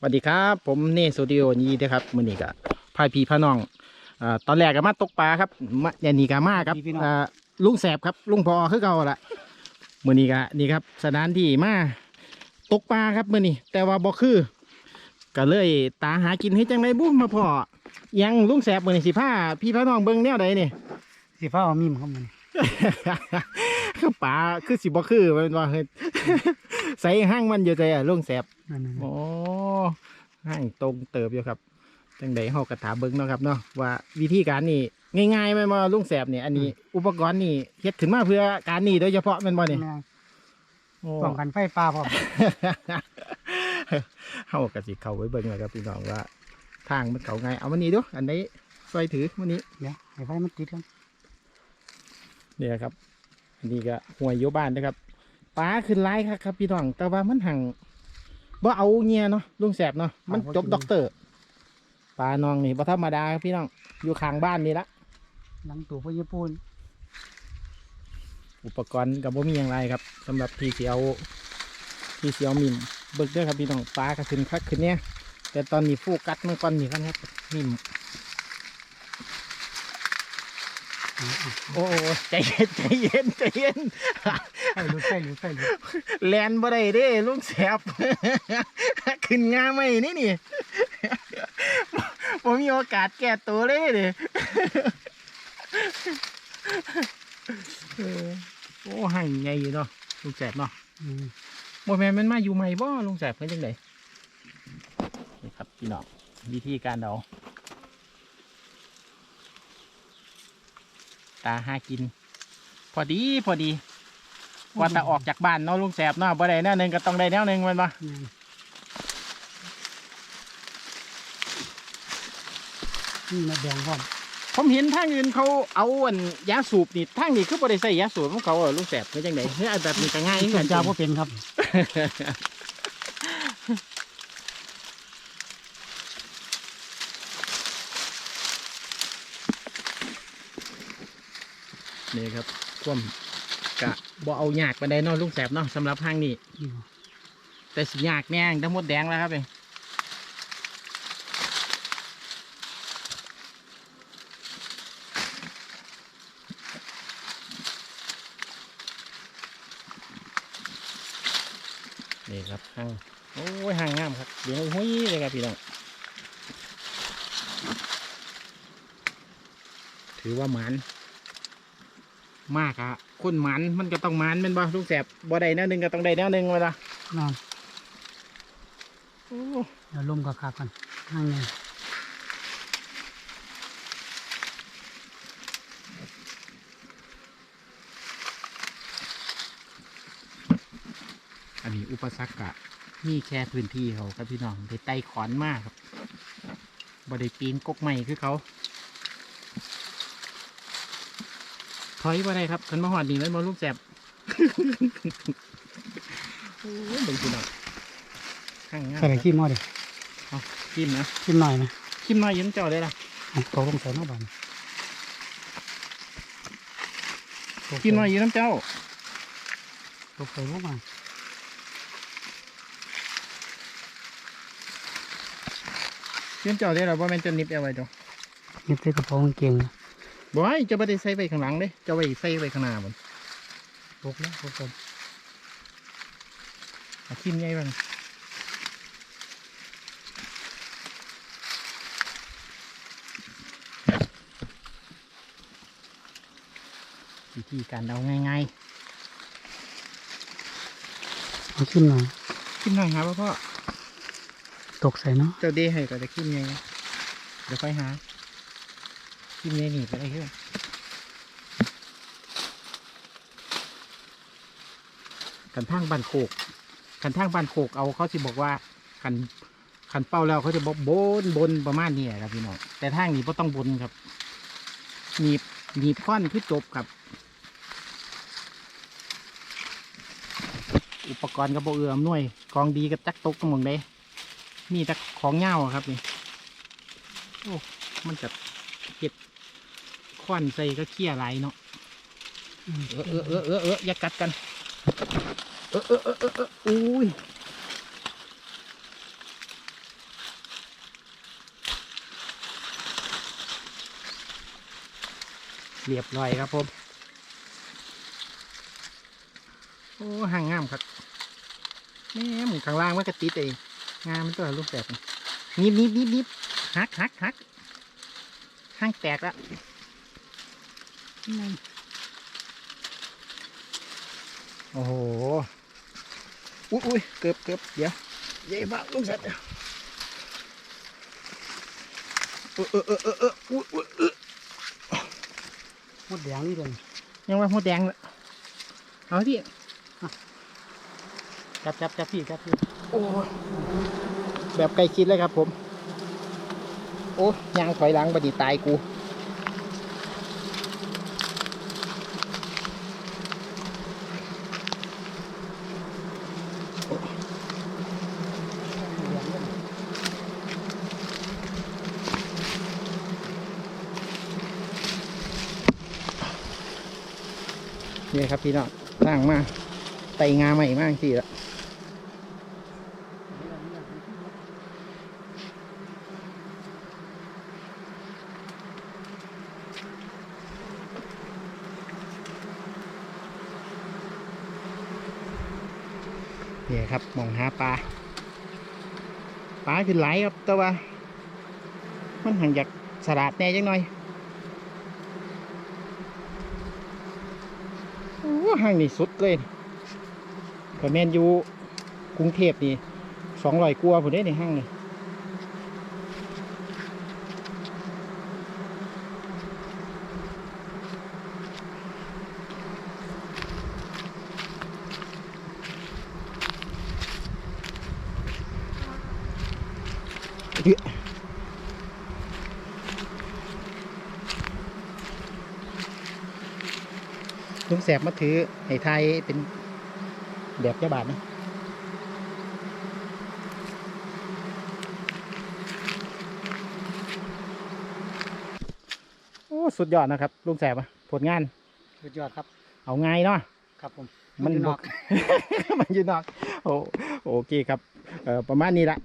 สวัสดีครับ ผมเนสตูดิโอนี้นะครับมือนี้ก็พายพี่พาน้องอ่าตอนแรกก็มาตกปลาครับมาอย่างนี้ก็มาครับพี่พี่น้องอ่าลุงแสบครับลุงพอคือเก่าละมือนี้ก็นี่ครับสถานที่มาตกปลาครับมือนี้แต่ว่าบ่คือก็เลยตาหากินให้จังไรบุ้มาพอยังลุงแสบมือนี้สิผ้าพี่พาน้องเบิ้งแนวใดนี่สีฟ้าเอามีมครับมัน คือปลาคือสิบ่คือมันว่าเฮ็ดใส่ห้างมันอยู่ใจอะลุงแสบนั่นน่ะโอ้ห่างตรงเติบอยู่ครับจังใดเฮากระถามเบิ้งเนาะครับเนาะว่าวิธีการนี่ง่ายๆไหมมาลุงแสบเนี่ยอันนี้ อุปกรณ์นี่เฮ็ดขึ้นมาเพื่อการนี่โดยเฉพาะแมันบ่เนี่ยแม่โอ้ป้องกันไฟฟ้าพร้อมเฮากะสิเข้าไว้เบิ่งเลยครับพี่น้องว่า ทางมันเข้าไงเอาวันนี้ดูอันนี้ซอยถือวันนี้เดี๋ยวให้ไฟมันติดกันเนี่ยครับอั นนี้ก็ห่วยอยู่บ้านนะครับปลาขึ้นไล่ครับครับพี่น้อง แต่ว่ามันหังบ่เอาเงียเนาะลุงแสบเนาะมันจบด็อกเตอร์ปลาน้องนี่บ่ธรรมดาครับพี่น้องอยู่ข้างบ้านนี่ละหลังตู้พวกญี่ปุ่นอุปกรณ์กับบ่มีอย่างไรครับสำหรับที่เสียวที่เสียวมิมเบิกเด้อครับพี่น้องปลาก็ขึ้นคักขึ้นเนี่ยแต่ตอนนี้โฟกัสมันก่อนนี่กันครับมิม โอ้โอ้ใจเย็นใจเย็นใจเย็นไฟลุดไฟลุดไฟลุดแลนบ่ได้เด้ลุงแสบขึ้นงาไม่นี่นี่ผมมีโอกาสแก้ตัวเลยเด้เออโอ้ห่างใหญ่อยู่เนาะลุงแสบเนาะอืมบ่แม่นมันมาอยู่ใหม่บ่ลุงแสบเพิ่นจังไดนี่ครับพี่น้องวิธีการเอา ตาหากิน พอดีพอดีว่าแต่ออกจากบ้านเนาะลุงแสบเนาะบ่ได้แนวหนึงก็ต้องได้แนวหนึงแมันบ่อืมนี่มาแดงพร้อมผมเห็นทางอื่นเขาเอาอันยาสูบนี่ทางนี้คือบ่ได้ใส่ยาสูบของเขาอะลุงแสบเป็นจังไดเฮ้ยอันแบบนี้ก็ง่ายเหมือนส่กัวนนจ้าพ่เป็นครับ นี่ครับท่วมกะบ่เอาหยากปานใดเนาะลุงแสบเนาะสำหรับทางนี้แต่สิยากแน่งทั้งหมดแดงแล้วครับเองนี่ครับห่างโอ้ยห่างงามครับเดี๋ยวหุ้ยเลยครับพี่น้องถือว่าหมัน มากอะคนหมันมันก็ต้องหมันเป็นบ่ลุงแสบบ่ได้แนวหนึ่งก็ต้องได้แนวหนึ่งเวลานอนโอ้เดี๋ยวลมก็ขากันห้างไงอันนี้อุปสรรคกะมีแค่พื้นที่เขาครับพี่น้องได้ไต่ขอนมากครับบ่ได้ปีนกกใหม่คือเขา ถอยบ่ได้ครับคันมาหอดนี่แล้วมาลูกแสบโอ้ยเบิ่งพี่น้องข้างงามใส่ไปขี้หม้อดิจิ้มนะขี้หน่อยนะจิ้มน้อยอยืนเจ้าได้ละอะเขาต้องใส่หม้อบ้านจิ้มน้อยอยืนน้ำเจ้าตกใส่หม้อบ้านยืนเจ้าได้ละว่าแม่นจะนิบเอาไว้จ้ะนี่ใส่กระเป๋ากางเกงนะ บ่ให้จะไม่ได้ใส่ไว้ข้างหลังเด้จะไว้ใส่ไว้ข้างหน้าบนตกแล้วตกกันเอาจิ้มใหญ่บ้างวิธีการเอาง่ายเอาขึ้นหน่อยๆจิ้มหน่อยครับพ่อตกใส่เนาะเจ้าเดให้ก็จะจิ้มไงเดี๋ยวค่อยหา จิ้มไงนี่ไปได้ขึ้นกันทางบันโคกกันทางบันโคกเอาเขาสิบอกว่าขันขันเป้าแล้วเขาจะบอกบนบนประมาณนี้แหละครับพี่น้องแต่ทางนี้ก็ต้องบนครับหนีบหนีบค้อนคือจบครับ อุปกรณ์กระโบเอือมหน่วยกองดีกับจักตกตรงหมองได้มีแต่ของเงาครับนี่โอ้มันจะเก็บ ค้อนใส่ก็เคี่ยไรเนาะเออเออเออเออเอออย่ากัดกันเออเออเออเอออุ้ยเรียบร้อยครับผมโอ้ห่างงามครับแม่หมูข้างล่างมันกระติดเองงามมันตัวลูกแตกนิบนิบนิบนิบหักหักหักห้างแตกแล้ว นั่นโอ้โห อุ้ยอุ้ยเกือบเกือบเดี๋ยวเย้บ้าลูกแสบเออเออเออเออเอออุ้ยอุ้ยเออหมดแดงนี่เลยยังว่าหมดแดงเลยเอาที่จับจับจับพี่จับพี่โอ้ยแบบใกล้ชิดเลยครับผม โอ้ยยางถอยหลังบัดนีตายกู นี่ครับพี่น้องสร้างมาไตงาใหม่มากสิงละนี่ครับมองหาปลาปลาคือไหลครับแต่ว่า มันหันจากสลัดแน่จังหน่อย โอ้ ห้างนี่สุดเลยก็แมนยูกรุงเทพนี่สองร้อยกว่าผมได้ในห้างนี่ ลุงแสบมาถือให้ไทยเป็นแบบเจ้าบาทนะโอ้สุดยอดนะครับ ลุงแสบอะผลงาน สุดยอดครับ เอาง่ายเนาะครับผม มันอยู่นบออกกมันอยู่นอก โอโอเคครับเอ่อประมาณนี้ละ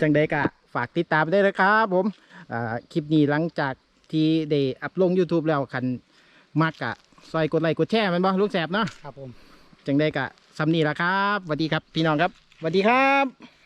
จังใดกะฝากติดตามได้นะครับผมอ่าคลิปนี้หลังจากที่ได้อัพลง YouTube แล้วคัน มากกะซอยกดไลค์กดแชร์แมันบ่ลุงแสบเนาะครับผมจังได้กะสำนีละครับสวัสดีครับพี่น้องครับสวัสดีครับ